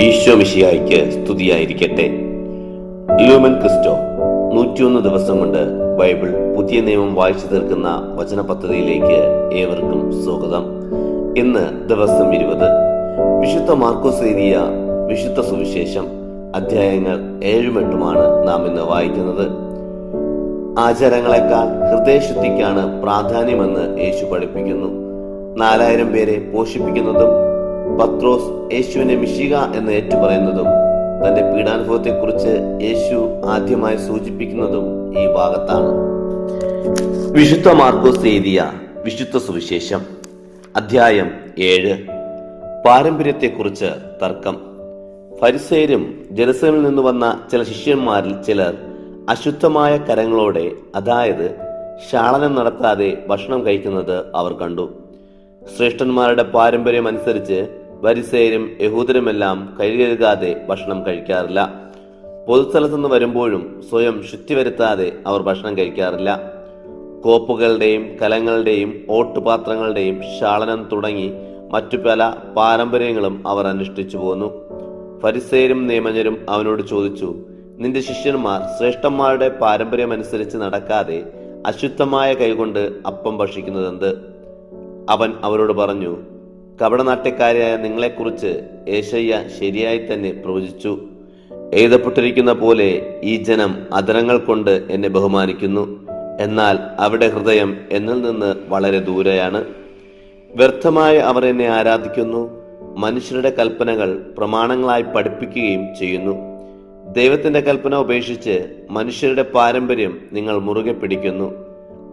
ഈശോ മിശിഹായ്ക്ക് സ്തുതിയായിരിക്കട്ടെ. Lumen Cristo നൂറ്റിയൊന്ന് ദിവസം കൊണ്ട് ബൈബിൾ പുതിയ നിയമം വായിച്ചു തീർക്കുന്ന വചന പദ്ധതിയിലേക്ക് ഏവർക്കും സ്വാഗതം. ഇന്ന് ദിവസം ഇരുപത്. വിശുദ്ധ മാർക്കോസ് എഴുതിയ വിശുദ്ധ സുവിശേഷം അധ്യായങ്ങൾ ഏഴും എട്ടുമാണ് നാം ഇന്ന് വായിക്കുന്നത്. ആചാരങ്ങളെക്കാൾ ഹൃദയശുദ്ധിക്കാണ് പ്രാധാന്യമെന്ന് യേശു പഠിപ്പിക്കുന്നു. നാലായിരം പേരെ പോഷിപ്പിക്കുന്നതും പത്രോസ് യേശുവിനെ മിശിക എന്ന് ഏറ്റുപറയുന്നതും തന്റെ പീഡാനുഭവത്തെക്കുറിച്ച് യേശു ആദ്യമായി സൂചിപ്പിക്കുന്നതും ഈ ഭാഗത്താണ്. വിശുദ്ധ മാർക്കോസ് എഴുതിയ വിശുദ്ധ സുവിശേഷം അധ്യായം ഏഴ്. പാരമ്പര്യത്തെക്കുറിച്ച് തർക്കം. ഫരിസേരും ജെറുസലേമിൽ നിന്ന് വന്ന ചില ശിഷ്യന്മാരിൽ ചിലർ അശുദ്ധമായ കരങ്ങളോടെ അതായത് ശാളനം നടത്താതെ ഭക്ഷണം കഴിക്കുന്നത് അവർ കണ്ടു. ശ്രേഷ്ഠന്മാരുടെ പാരമ്പര്യം അനുസരിച്ച് വരിസേരും യഹൂദരുമെല്ലാം കൈകഴുകാതെ ഭക്ഷണം കഴിക്കാറില്ല. പൊതുസ്ഥലത്തു നിന്ന് വരുമ്പോഴും സ്വയം ശുദ്ധി വരുത്താതെ അവർ ഭക്ഷണം കഴിക്കാറില്ല. കോപ്പുകളുടെയും കലങ്ങളുടെയും ഓട്ടുപാത്രങ്ങളുടെയും ശാളനം തുടങ്ങി മറ്റു പല പാരമ്പര്യങ്ങളും അവർ അനുഷ്ഠിച്ചു പോന്നു. ഫരിസേരും നിയമജരും അവനോട് ചോദിച്ചു നിന്റെ ശിഷ്യന്മാർ ശ്രേഷ്ഠന്മാരുടെ പാരമ്പര്യമനുസരിച്ച് നടക്കാതെ അശുദ്ധമായ കൈകൊണ്ട് അപ്പം ഭക്ഷിക്കുന്നതെന്ത്? അവൻ അവരോട് പറഞ്ഞു കപടനാട്യക്കാരായ നിങ്ങളെക്കുറിച്ച് ഏശയ്യ ശരിയായി തന്നെ പ്രവചിച്ചു. എഴുതപ്പെട്ടിരിക്കുന്ന പോലെ ഈ ജനം അതരങ്ങൾ കൊണ്ട് എന്നെ ബഹുമാനിക്കുന്നു. എന്നാൽ അവിടെ ഹൃദയം എന്നിൽ നിന്ന് വളരെ ദൂരെയാണ്. വ്യർത്ഥമായി അവർ എന്നെ ആരാധിക്കുന്നു. മനുഷ്യരുടെ കൽപ്പനകൾ പ്രമാണങ്ങളായി പഠിപ്പിക്കുകയും ചെയ്യുന്നു. ദൈവത്തിന്റെ കൽപ്പന ഉപേക്ഷിച്ച് മനുഷ്യരുടെ പാരമ്പര്യം നിങ്ങൾ മുറുകെ പിടിക്കുന്നു.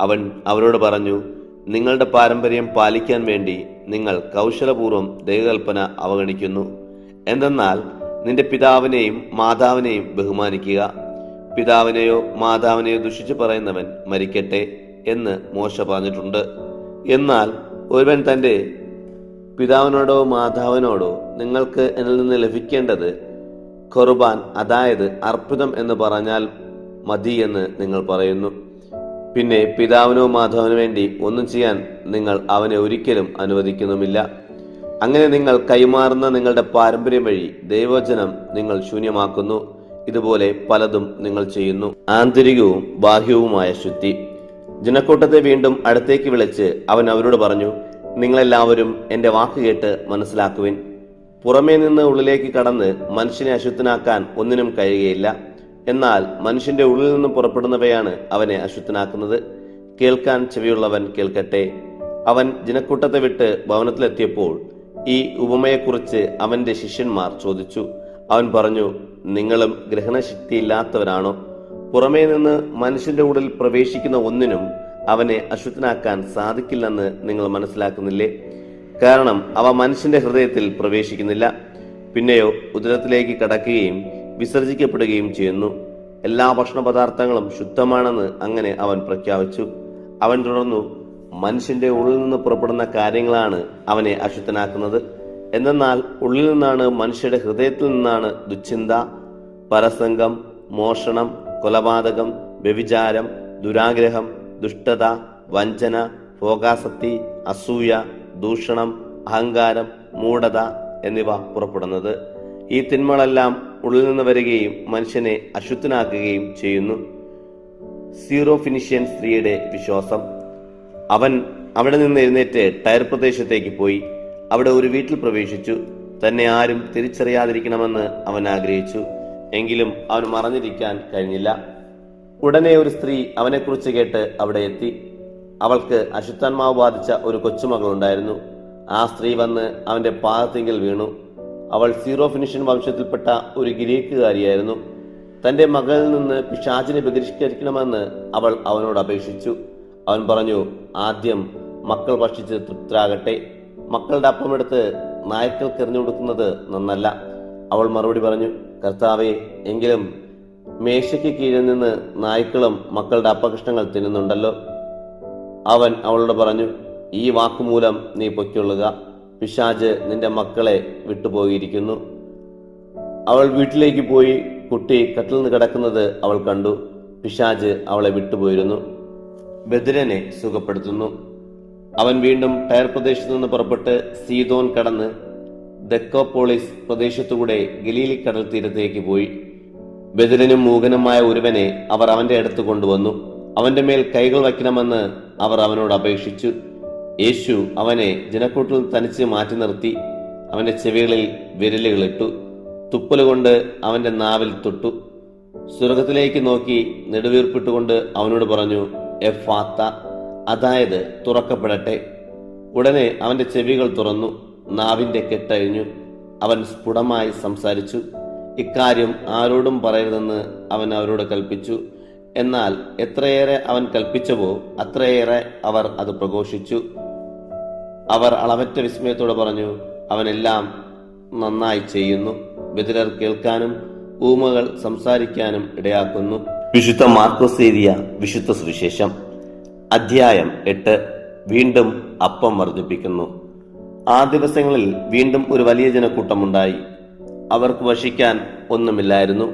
അവൻ അവരോട് പറഞ്ഞു നിങ്ങളുടെ പാരമ്പര്യം പാലിക്കാൻ വേണ്ടി നിങ്ങൾ കൗശലപൂർവം ദൈവകൽപ്പന അവഗണിക്കുന്നു. എന്തെന്നാൽ നിന്റെ പിതാവിനെയും മാതാവിനെയും ബഹുമാനിക്കുക. പിതാവിനെയോ മാതാവിനെയോ ദുഷിച്ചു പറയുന്നവൻ മരിക്കട്ടെ എന്ന് മോശ പറഞ്ഞിട്ടുണ്ട്. എന്നാൽ ഒരുവൻ തന്റെ പിതാവിനോടോ മാതാവിനോടോ നിങ്ങൾക്ക് എന്നിൽ നിന്ന് ലഭിക്കേണ്ടത് ഖുർബാൻ അതായത് അർപ്പിതം എന്ന് പറഞ്ഞാൽ മതി എന്ന് നിങ്ങൾ പറയുന്നു. പിന്നെ പിതാവിനോ മാധവനോ വേണ്ടി ഒന്നും ചെയ്യാൻ നിങ്ങൾ അവനെ ഒരിക്കലും അനുവദിക്കുന്നുമില്ല. അങ്ങനെ നിങ്ങൾ കൈമാറുന്ന നിങ്ങളുടെ പാരമ്പര്യം വഴി ദൈവജനം നിങ്ങൾ ശൂന്യമാക്കുന്നു. ഇതുപോലെ പലതും നിങ്ങൾ ചെയ്യുന്നു. ആന്തരികവും ബാഹ്യവുമായ ശുദ്ധി. ജനക്കൂട്ടത്തെ വീണ്ടും അടുത്തേക്ക് വിളിച്ച് അവൻ അവരോട് പറഞ്ഞു നിങ്ങളെല്ലാവരും എന്റെ വാക്ക് കേട്ട് മനസ്സിലാക്കുവിൻ. പുറമേ നിന്ന് ഉള്ളിലേക്ക് കടന്ന് മനുഷ്യനെ അശുദ്ധനാക്കാൻ ഒന്നിനും കഴിയുകയില്ല. എന്നാൽ മനുഷ്യന്റെ ഉള്ളിൽ നിന്നും പുറപ്പെടുന്നവയാണ് അവനെ അശുദ്ധനാക്കുന്നത്. കേൾക്കാൻ ചെവിയുള്ളവൻ കേൾക്കട്ടെ. അവൻ ജനക്കൂട്ടത്തെ വിട്ട് ഭവനത്തിലെത്തിയപ്പോൾ ഈ ഉപമയെക്കുറിച്ച് അവന്റെ ശിഷ്യന്മാർ ചോദിച്ചു. അവൻ പറഞ്ഞു നിങ്ങളും ഗ്രഹണശക്തിയില്ലാത്തവരാണോ? പുറമേ നിന്ന് മനുഷ്യന്റെ ഉള്ളിൽ പ്രവേശിക്കുന്ന ഒന്നിനും അവനെ അശുദ്ധനാക്കാൻ സാധിക്കില്ലെന്ന് നിങ്ങൾ മനസ്സിലാക്കുന്നില്ലേ? കാരണം അവ മനുഷ്യന്റെ ഹൃദയത്തിൽ പ്രവേശിക്കുന്നില്ല. പിന്നെയോ ഉദരത്തിലേക്ക് കടക്കുകയും വിസർജിക്കപ്പെടുകയും ചെയ്യുന്നു. എല്ലാ ഭക്ഷണ പദാർത്ഥങ്ങളും ശുദ്ധമാണെന്ന് അങ്ങനെ അവൻ പ്രഖ്യാപിച്ചു. അവൻ തുടർന്നു മനുഷ്യന്റെ ഉള്ളിൽ നിന്ന് പുറപ്പെടുന്ന കാര്യങ്ങളാണ് അവനെ അശുദ്ധനാക്കുന്നത്. എന്തെന്നാൽ ഉള്ളിൽ നിന്നാണ് മനുഷ്യരുടെ ഹൃദയത്തിൽ നിന്നാണ് ദുശ്ചിന്ത പരസംഗം മോഷണം കൊലപാതകം വ്യഭിചാരം ദുരാഗ്രഹം ദുഷ്ടത വഞ്ചന ഭോഗാസക്തി അസൂയ ദൂഷണം അഹങ്കാരം മൂഢത എന്നിവ പുറപ്പെടുന്നത്. ഈ തിന്മകളെല്ലാം ഉള്ളിൽ നിന്ന് വരികയും മനുഷ്യനെ അശുദ്ധനാക്കുകയും ചെയ്യുന്നു. സീറോ ഫിനിഷ്യൻ സ്ത്രീയുടെ വിശ്വാസം. അവൻ അവിടെ നിന്ന് എഴുന്നേറ്റ് ടയർ പ്രദേശത്തേക്ക് പോയി. അവിടെ ഒരു വീട്ടിൽ പ്രവേശിച്ചു. തന്നെ ആരും തിരിച്ചറിയാതിരിക്കണമെന്ന് അവൻ ആഗ്രഹിച്ചു. എങ്കിലും അവൻ മറഞ്ഞിരിക്കാൻ കഴിഞ്ഞില്ല. ഉടനെ ഒരു സ്ത്രീ അവനെക്കുറിച്ച് കേട്ട് അവിടെ എത്തി. അവൾക്ക് അശുദ്ധാത്മാവ് ബാധിച്ച ഒരു കൊച്ചുമകളുണ്ടായിരുന്നു. ആ സ്ത്രീ വന്ന് അവന്റെ പാദത്തിങ്കിൽ വീണു. അവൾ സീറോ ഫിനിഷ്യൻ വംശത്തിൽപ്പെട്ട ഒരു ഗിരീക്കുകാരിയായിരുന്നു. തന്റെ മകളിൽ നിന്ന് പിശാചിനെ ബഹിഷ്കരിക്കണമെന്ന് അവൾ അവനോട് അപേക്ഷിച്ചു. അവൻ പറഞ്ഞു ആദ്യം മക്കൾ ഭക്ഷിച്ച് തൃപ്തരാകട്ടെ. മക്കളുടെ അപ്പമെടുത്ത് നായ്ക്കൾക്ക് എറിഞ്ഞു കൊടുക്കുന്നത് നന്നല്ല. അവൾ മറുപടി പറഞ്ഞു കർത്താവെ എങ്കിലും മേശയ്ക്ക് കീഴിൽ നിന്ന് നായ്ക്കളും മക്കളുടെ അപ്പകഷ്ണങ്ങൾ തിന്നുന്നുണ്ടല്ലോ. അവൻ അവളോട് പറഞ്ഞു ഈ വാക്കുമൂലം നീ പൊയ്ക്കൊള്ളുക. പിശാജ് നിന്റെ മക്കളെ വിട്ടുപോയിരിക്കുന്നു. അവൾ വീട്ടിലേക്ക് പോയി കുട്ടി കട്ടിൽ നിന്ന് കിടക്കുന്നത് അവൾ കണ്ടു. പിശാജ് അവളെ വിട്ടുപോയിരുന്നു. ബദിരനെ സുഖപ്പെടുത്തുന്നു. അവൻ വീണ്ടും ടയർ പ്രദേശത്തു നിന്ന് പുറപ്പെട്ട് സീതോൻ കടന്ന് ദക്കോപോളിസ് പ്രദേശത്തുകൂടെ ഗലീലി കടൽ തീരത്തേക്ക് പോയി. ബദിരനും മൂകനുമായ ഒരുവനെ അവർ അവന്റെ അടുത്ത് കൊണ്ടുവന്നു. അവന്റെ മേൽ കൈകൾ വയ്ക്കണമെന്ന് അവർ അവനോട് അപേക്ഷിച്ചു. യേശു അവനെ ജനക്കൂട്ടിൽ തനിച്ച് മാറ്റി നിർത്തി അവന്റെ ചെവികളിൽ വിരലുകളിട്ടു തുപ്പലുകൊണ്ട് അവന്റെ നാവിൽ തൊട്ടു. സ്വർഗത്തിലേക്ക് നോക്കി നെടുവീർപ്പിട്ടുകൊണ്ട് അവനോട് പറഞ്ഞു എഫാത്ത അതായത് തുറക്കപ്പെടട്ടെ. ഉടനെ അവന്റെ ചെവികൾ തുറന്നു നാവിന്റെ കെട്ടഴിഞ്ഞു. അവൻ സ്ഫുടമായി സംസാരിച്ചു ഇക്കാര്യം ആരോടും പറയരുതെന്ന് അവൻ അവരോട് കൽപ്പിച്ചു. എന്നാൽ എത്രയേറെ അവൻ കൽപ്പിച്ചവോ അത്രയേറെ അവർ അത് പ്രഘോഷിച്ചു. അവർ അളവറ്റ വിസ്മയത്തോടെ പറഞ്ഞു അവനെല്ലാം നന്നായി ചെയ്യുന്നു. ബദിരർ കേൾക്കാനും ഊമകൾ സംസാരിക്കാനും ഇടയാക്കുന്നു. വിശുദ്ധ മാർക്കോസ് എഴുതിയ വിശുദ്ധ സുവിശേഷം അധ്യായം എട്ട് വീണ്ടും അപ്പം വർദ്ധിപ്പിക്കുന്നു. ആ ദിവസങ്ങളിൽ വീണ്ടും ഒരു വലിയ ജനക്കൂട്ടമുണ്ടായി. അവർക്ക് വശിക്കാൻ ഒന്നുമില്ലായിരുന്നു.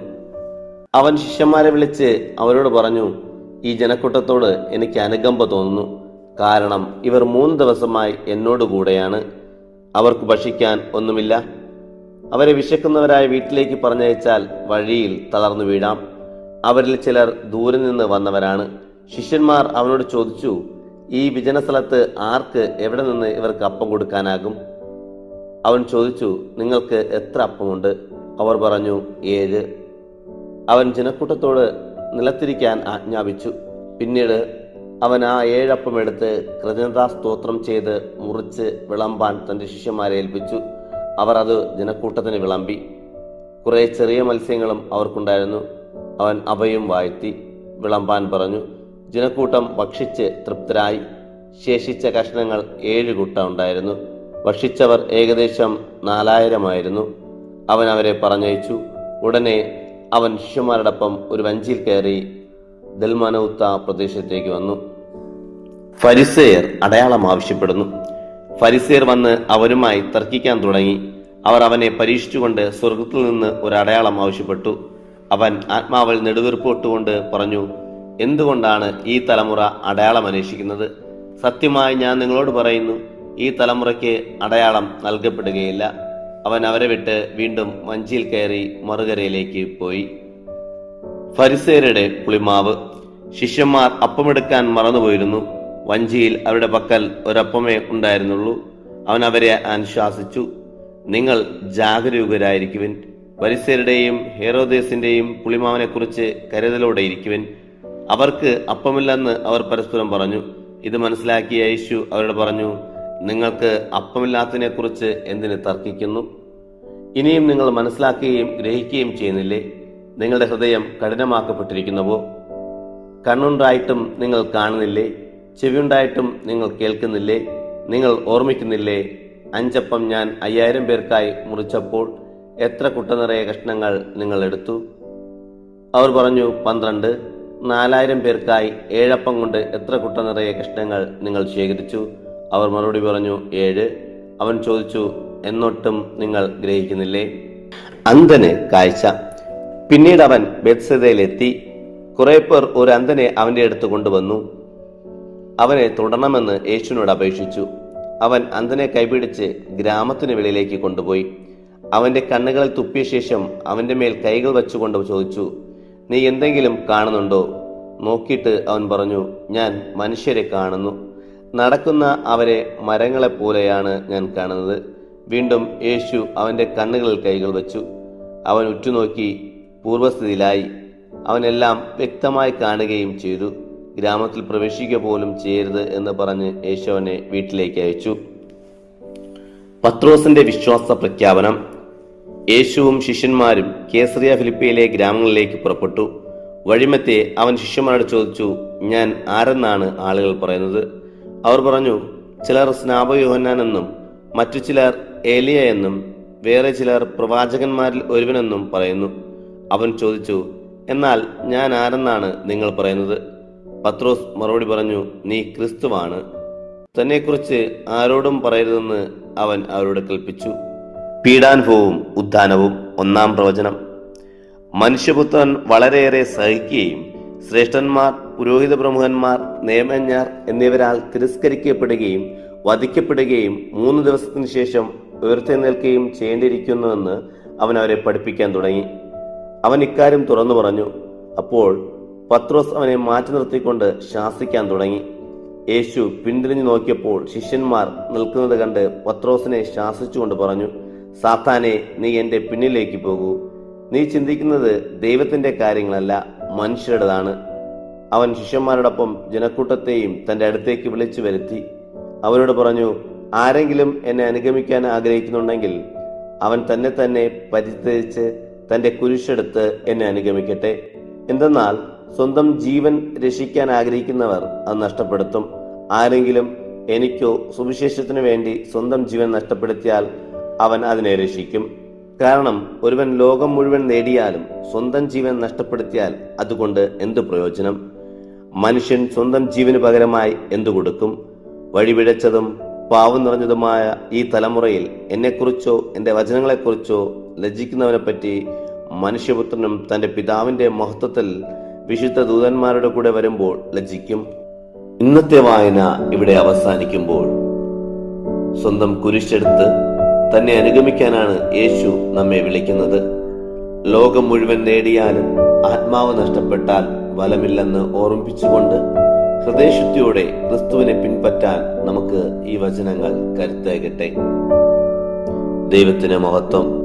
അവൻ ശിഷ്യന്മാരെ വിളിച്ച് അവരോട് പറഞ്ഞു ഈ ജനക്കൂട്ടത്തോട് എനിക്ക് അനുകമ്പ തോന്നുന്നു. കാരണം ഇവർ മൂന്ന് ദിവസമായി എന്നോട് കൂടെയാണ്. അവർക്ക് ഭക്ഷിക്കാൻ ഒന്നുമില്ല. അവരെ വിശക്കുന്നവരായ വീട്ടിലേക്ക് പറഞ്ഞയച്ചാൽ വഴിയിൽ തളർന്നു വീഴാം. അവരിൽ ചിലർ ദൂരെ നിന്ന് വന്നവരാണ്. ശിഷ്യന്മാർ അവനോട് ചോദിച്ചു ഈ വിജന സ്ഥലത്ത് ആർക്ക് എവിടെ നിന്ന് ഇവർക്ക് അപ്പം കൊടുക്കാനാകും? അവൻ ചോദിച്ചു നിങ്ങൾക്ക് എത്ര അപ്പമുണ്ട്? അവർ പറഞ്ഞു ഏഴ്. അവൻ ജനക്കൂട്ടത്തോട് നിലത്തിരിക്കാൻ ആജ്ഞാപിച്ചു. പിന്നീട് അവൻ ആ ഏഴപ്പം എടുത്ത് കൃതജ്ഞതാ സ്തോത്രം ചെയ്ത് മുറിച്ച് വിളമ്പാൻ തന്റെ ശിഷ്യന്മാരെ ഏൽപ്പിച്ചു. അവർ അത് ജനക്കൂട്ടത്തിന് വിളമ്പി. കുറേ ചെറിയ മത്സ്യങ്ങളും അവർക്കുണ്ടായിരുന്നു. അവൻ അവയും വാഴ്ത്തി വിളമ്പാൻ പറഞ്ഞു. ജനക്കൂട്ടം ഭക്ഷിച്ച് തൃപ്തരായി. ശേഷിച്ച കഷ്ണങ്ങൾ ഏഴ് കൂട്ട ഉണ്ടായിരുന്നു. ഭക്ഷിച്ചവർ ഏകദേശം നാലായിരമായിരുന്നു അവൻ അവരെ പറഞ്ഞയച്ചു. ഉടനെ അവൻ ശിഷ്യന്മാരോടൊപ്പം ഒരു വഞ്ചിയിൽ കയറി ദൽമനൌത്ത പ്രദേശത്തേക്ക് വന്നു. ഫരിസേയർ അടയാളം ആവശ്യപ്പെടുന്നു. ഫരിസേർ വന്ന് അവരുമായി തർക്കിക്കാൻ തുടങ്ങി. അവർ അവനെ പരീക്ഷിച്ചുകൊണ്ട് സ്വർഗത്തിൽ നിന്ന് ഒരു അടയാളം ആവശ്യപ്പെട്ടു. അവൻ ആത്മാവിൽ നെടുവീർപ്പോട്ടുകൊണ്ട് പറഞ്ഞു എന്തുകൊണ്ടാണ് ഈ തലമുറ അടയാളം അന്വേഷിക്കുന്നത്? സത്യമായി ഞാൻ നിങ്ങളോട് പറയുന്നു ഈ തലമുറയ്ക്ക് അടയാളം നൽകപ്പെടുകയില്ല. അവൻ അവരെ വിട്ട് വീണ്ടും മഞ്ചിയിൽ കയറി മറുകരയിലേക്ക് പോയി. ഫരിസേരുടെ പുളിമാവ്. ശിഷ്യന്മാർ അപ്പമെടുക്കാൻ മറന്നുപോയിരുന്നു. വഞ്ചിയിൽ അവരുടെ പക്കൽ ഒരപ്പമേ ഉണ്ടായിരുന്നുള്ളൂ. അവൻ അവരെ അനുശാസിച്ചു. നിങ്ങൾ ജാഗരൂകരായിരിക്കുവിൻ. പരിസരുടെയും ഹേറോദേസിന്റെയും പുളിമാവനെക്കുറിച്ച് കരുതലോടെ ഇരിക്കുവിൻ. അവർക്ക് അപ്പമില്ലെന്ന് അവർ പരസ്പരം പറഞ്ഞു. ഇത് മനസ്സിലാക്കിയ യേശു അവരോട് പറഞ്ഞു നിങ്ങൾക്ക് അപ്പമില്ലാത്തതിനെ കുറിച്ച് എന്തിന് തർക്കിക്കുന്നു? ഇനിയും നിങ്ങൾ മനസ്സിലാക്കുകയും ഗ്രഹിക്കുകയും ചെയ്യുന്നില്ലേ? നിങ്ങളുടെ ഹൃദയം കഠിനമാക്കപ്പെട്ടിരിക്കുന്നുവോ? കണ്ണുണ്ടായിട്ടും നിങ്ങൾ കാണുന്നില്ലേ? ചെവിയുണ്ടായിട്ടും നിങ്ങൾ കേൾക്കുന്നില്ലേ? നിങ്ങൾ ഓർമ്മിക്കുന്നില്ലേ? അഞ്ചപ്പം ഞാൻ അയ്യായിരം പേർക്കായി മുറിച്ചപ്പോൾ എത്ര കുട്ട നിറയെ കഷ്ണങ്ങൾ നിങ്ങൾ എടുത്തു? അവർ പറഞ്ഞു പന്ത്രണ്ട്. നാലായിരം പേർക്കായി ഏഴപ്പം കൊണ്ട് എത്ര കുട്ട നിറയെ കഷ്ണങ്ങൾ നിങ്ങൾ ശേഖരിച്ചു? അവർ മറുപടി പറഞ്ഞു ഏഴ്. അവൻ ചോദിച്ചു എന്നൊട്ടും നിങ്ങൾ ഗ്രഹിക്കുന്നില്ലേ? അന്ധന് കാഴ്ച. പിന്നീട് അവൻ ബെത്സതയിലെത്തി കുറെ പേർ ഒരു അന്ധനെ അവന്റെ അടുത്ത് കൊണ്ടുവന്നു. അവനെ തുടരണമെന്ന് യേശുവിനോട് അപേക്ഷിച്ചു. അവൻ അന്ധനെ കൈപിടിച്ച് ഗ്രാമത്തിന് വെളിയിലേക്ക് കൊണ്ടുപോയി. അവന്റെ കണ്ണുകളിൽ തുപ്പിയ ശേഷം അവന്റെ മേൽ കൈകൾ വെച്ചുകൊണ്ട് ചോദിച്ചു നീ എന്തെങ്കിലും കാണുന്നുണ്ടോ? നോക്കിയിട്ട് അവൻ പറഞ്ഞു ഞാൻ മനുഷ്യരെ കാണുന്നു. നടക്കുന്ന അവരെ മരങ്ങളെപ്പോലെയാണ് ഞാൻ കാണുന്നത്. വീണ്ടും യേശു അവന്റെ കണ്ണുകളിൽ കൈകൾ വെച്ചു. അവൻ ഉറ്റുനോക്കി പൂർവസ്ഥിതിയിലായി. അവനെല്ലാം വ്യക്തമായി കാണുകയും ചെയ്തു. ഗ്രാമത്തിൽ പ്രവേശിക്കുക പോലും ചെയ്യരുത് എന്ന് പറഞ്ഞ് യേശോനെ വീട്ടിലേക്ക് അയച്ചു. പത്രോസിന്റെ വിശ്വാസ പ്രഖ്യാപനം. യേശുവും ശിഷ്യന്മാരും കേസറിയ ഫിലിപ്പിയിലെ ഗ്രാമങ്ങളിലേക്ക് പുറപ്പെട്ടു. വഴിമത്തെ അവൻ ശിഷ്യന്മാരോട് ചോദിച്ചു ഞാൻ ആരെന്നാണ് ആളുകൾ പറയുന്നത്? അവർ പറഞ്ഞു ചിലർ സ്നാപയോഹന്നാൻ എന്നും മറ്റു ചിലർ ഏലിയ എന്നും വേറെ ചിലർ പ്രവാചകന്മാരിൽ ഒരുവനെന്നും പറയുന്നു. അവൻ ചോദിച്ചു എന്നാൽ ഞാൻ ആരെന്നാണ് നിങ്ങൾ പറയുന്നത്? പത്രോസ് മറുപടി പറഞ്ഞു നീ ക്രിസ്തുവാണ്. തന്നെക്കുറിച്ച് ആരോടും പറയരുതെന്ന് അവൻ അവരോട് കൽപ്പിച്ചു. പീഡാനുഭവവും ഉദ്ധാനവും ഒന്നാം പ്രവചനം. മനുഷ്യപുത്രൻ വളരെയേറെ സഹിക്കുകയും ശ്രേഷ്ഠന്മാർ പുരോഹിത പ്രമുഖന്മാർ നിയമജ്ഞർ എന്നിവരാൽ തിരസ്കരിക്കപ്പെടുകയും വധിക്കപ്പെടുകയും മൂന്ന് ദിവസത്തിന് ശേഷം ഉയർത്തെഴുന്നേൽക്കുകയും ചെയ്യേണ്ടിയിരിക്കുന്നുവെന്ന് അവൻ അവരെ പഠിപ്പിക്കാൻ തുടങ്ങി. അവൻ ഇക്കാര്യം തുറന്നു പറഞ്ഞു. അപ്പോൾ പത്രോസ് അവനെ മാറ്റി നിർത്തിക്കൊണ്ട് ശാസിക്കാൻ തുടങ്ങി. യേശു പിന്തിരിഞ്ഞു നോക്കിയപ്പോൾ ശിഷ്യന്മാർ നിൽക്കുന്നത് കണ്ട് പത്രോസിനെ ശാസിച്ചുകൊണ്ട് പറഞ്ഞു സാത്താനെ നീ എന്റെ പിന്നിലേക്ക് പോകൂ. നീ ചിന്തിക്കുന്നത് ദൈവത്തിന്റെ കാര്യങ്ങളല്ല മനുഷ്യരുടേതാണ്. അവൻ ശിഷ്യന്മാരോടൊപ്പം ജനക്കൂട്ടത്തെയും തന്റെ അടുത്തേക്ക് വിളിച്ചു വരുത്തി. അവരോട് പറഞ്ഞു ആരെങ്കിലും എന്നെ അനുഗമിക്കാൻ ആഗ്രഹിക്കുന്നുണ്ടെങ്കിൽ അവൻ തന്നെ തന്നെ പരിത്യജിച്ച് തന്റെ കുരിശെടുത്ത് എന്നെ അനുഗമിക്കട്ടെ. എന്തെന്നാൽ സ്വന്തം ജീവൻ രക്ഷിക്കാൻ ആഗ്രഹിക്കുന്നവർ അത് നഷ്ടപ്പെടുത്തും. ആരെങ്കിലും എനിക്കോ സുവിശേഷത്തിനു വേണ്ടി സ്വന്തം ജീവൻ നഷ്ടപ്പെടുത്തിയാൽ അവൻ അതിനെ രക്ഷിക്കും. കാരണം ഒരുവൻ ലോകം മുഴുവൻ നേടിയാലും സ്വന്തം ജീവൻ നഷ്ടപ്പെടുത്തിയാൽ അതുകൊണ്ട് എന്തു പ്രയോജനം? മനുഷ്യൻ സ്വന്തം ജീവന് പകരമായി എന്തു കൊടുക്കും? വഴിപിഴച്ചതും പാവം നിറഞ്ഞതുമായ ഈ തലമുറയിൽ എന്നെക്കുറിച്ചോ എന്റെ വചനങ്ങളെക്കുറിച്ചോ ലജ്ജിക്കുന്നവനെപ്പറ്റി മനുഷ്യപുത്രനും തന്റെ പിതാവിന്റെ മഹത്വത്തിൽ വിശുദ്ധ ദൂതന്മാരുടെ കൂടെ വരുമ്പോൾ ലജ്ജിക്കും. ഇന്നത്തെ വായന ഇവിടെ അവസാനിക്കുമ്പോൾ സ്വന്തം കുരിശെടുത്ത് തന്നെ അനുഗമിക്കാനാണ് യേശു നമ്മെ വിളിക്കുന്നത്. ലോകം മുഴുവൻ നേടിയാലും ആത്മാവ് നഷ്ടപ്പെട്ടാൽ ഫലമില്ലെന്ന് ഓർമ്മിപ്പിച്ചുകൊണ്ട് ഹൃദയശുദ്ധിയോടെ ക്രിസ്തുവിനെ പിൻപറ്റാൻ നമുക്ക് ഈ വചനങ്ങൾ കരുത്തേകട്ടെ. ദൈവത്തിന് മഹത്വം